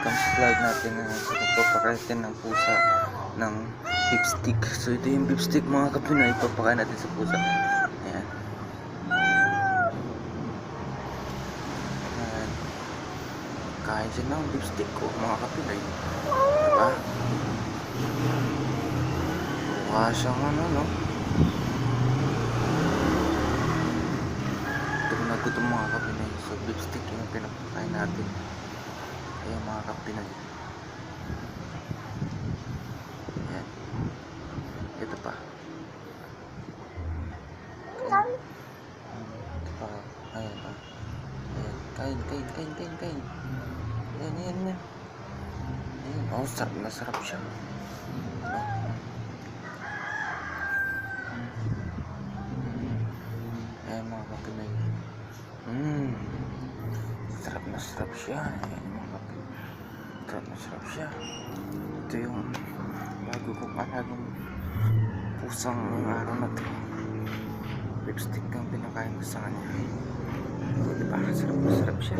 welcome sa vlog natin na sa pagpapakain ng pusa ng beef stick. So ito yung beef stick mga kapinoy, ipapakain natin sa pusa. Ayan. Ayan. Kain siya ng beef stick ko mga kapinoy. Diba? Mukha siyang ano no? Gutom na gutom mga kapinoy. So beef stick yung pinapakain natin. Ayan mga kapinoy. Ayan. Ito pa. Kain. Ito pa. Ayan pa. Ayan. Kain, kain, kain, kain, kain. Ayan, ayan, ayan. Ayan. Oh, sarap na sarap siya. Ano? Ayan mga kapinoy. Mmm. Sarap na sarap siya. Ayan mga kapinoy. Sarap na sarap siya. Ito yung bago kong alagang pusang ngayong araw na to. Lipstick ang pinakain ko sa kanya. Diba? Sarap na sarap siya.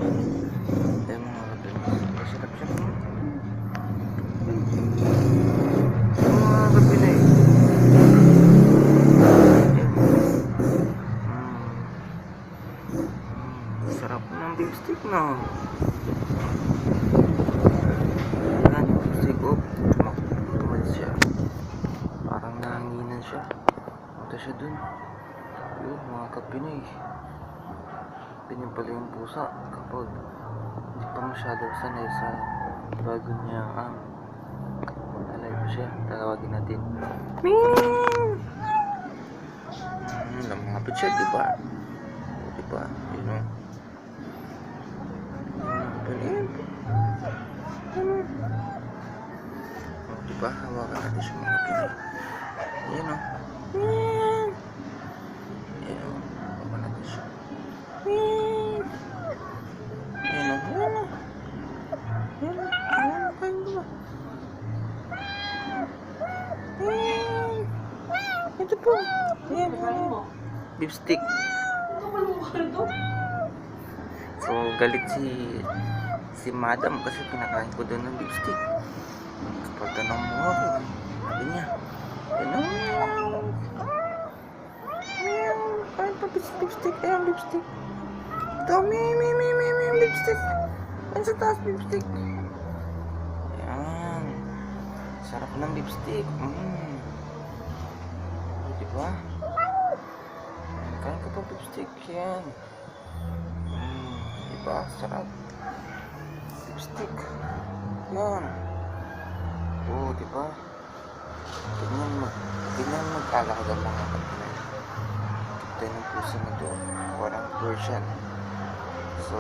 Ayan mga kapinoy. Sarap siya. Mga kapinoy. Mm, sarap ng na. Ayan, oh. Tumal siya. Parang nanginan siya. Punta siya dun. Yun, mga kapinoy. Ganyan pala yung pusa kapag hindi pa masyado sanay sa bago niya ang alive siya. Tawagin natin. Meow! Hmm, lumapit siya, di ba? Di ba? Yun o. ba? Hawakan natin siya mga Pinoy. Yan o. Yan o. Hawakan natin siya. Yan o. Yan o. Yan o. Yan o. Kain ko ba? Ito po. Yan. Yan. Beef stick. So, galit si si madam kasi pinakain ko doon ng beef stick. Kapag tanong mo ako, sabi niya, ano? Meow, kain pa beef beef stick. Ayan, beef stick. Ito, mi, mi, mi, mi, mi, beef stick. Ayan sa taas, beef stick. Ayan. Sarap ng beef stick. Mm. Di ba? Kain ka pa beef stick yan. Mm, diba? Sarap. Lipstick. Yan. Oo, diba? Ganyan mag ganyan mag-alaga mga kapatid. Ito yung puso na to. Walang version. So.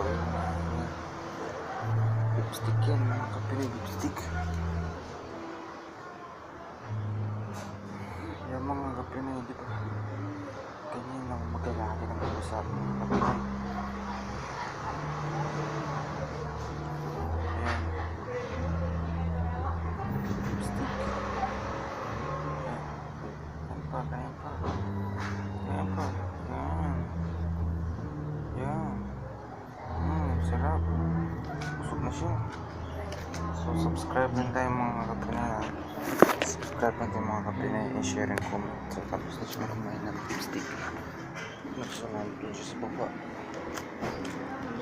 Lipstick yan mga kapatid. Lipstick. Yan mga kapatid, diba? Ganyan lang mag-alaga ng pusa mga kapatid. Sarap. Busog na siya. So, subscribe din tayo mga kapinay. Subscribe din tayo mga kapinay. And share and comment. So, tapos na siya kumain ng lipstick. Nagsunod dun siya sa baba.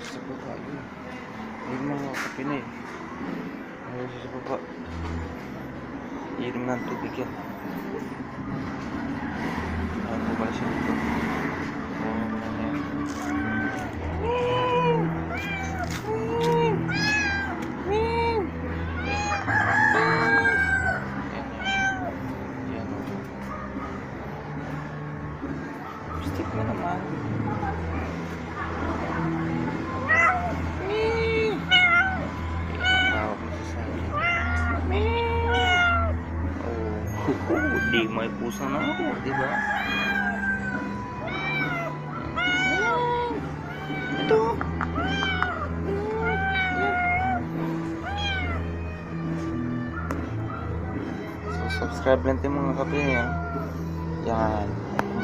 Sa baba, yun. Yun mga kapinay. Ayun siya sa baba. Inom ng tubig yan. Ayun po pala siya dito. Ayun na yan. Yan. Stick mo naman. Di may pusa na ako, di ba? Ito. Subscribe lang tayo mga kapatid niya. Yan.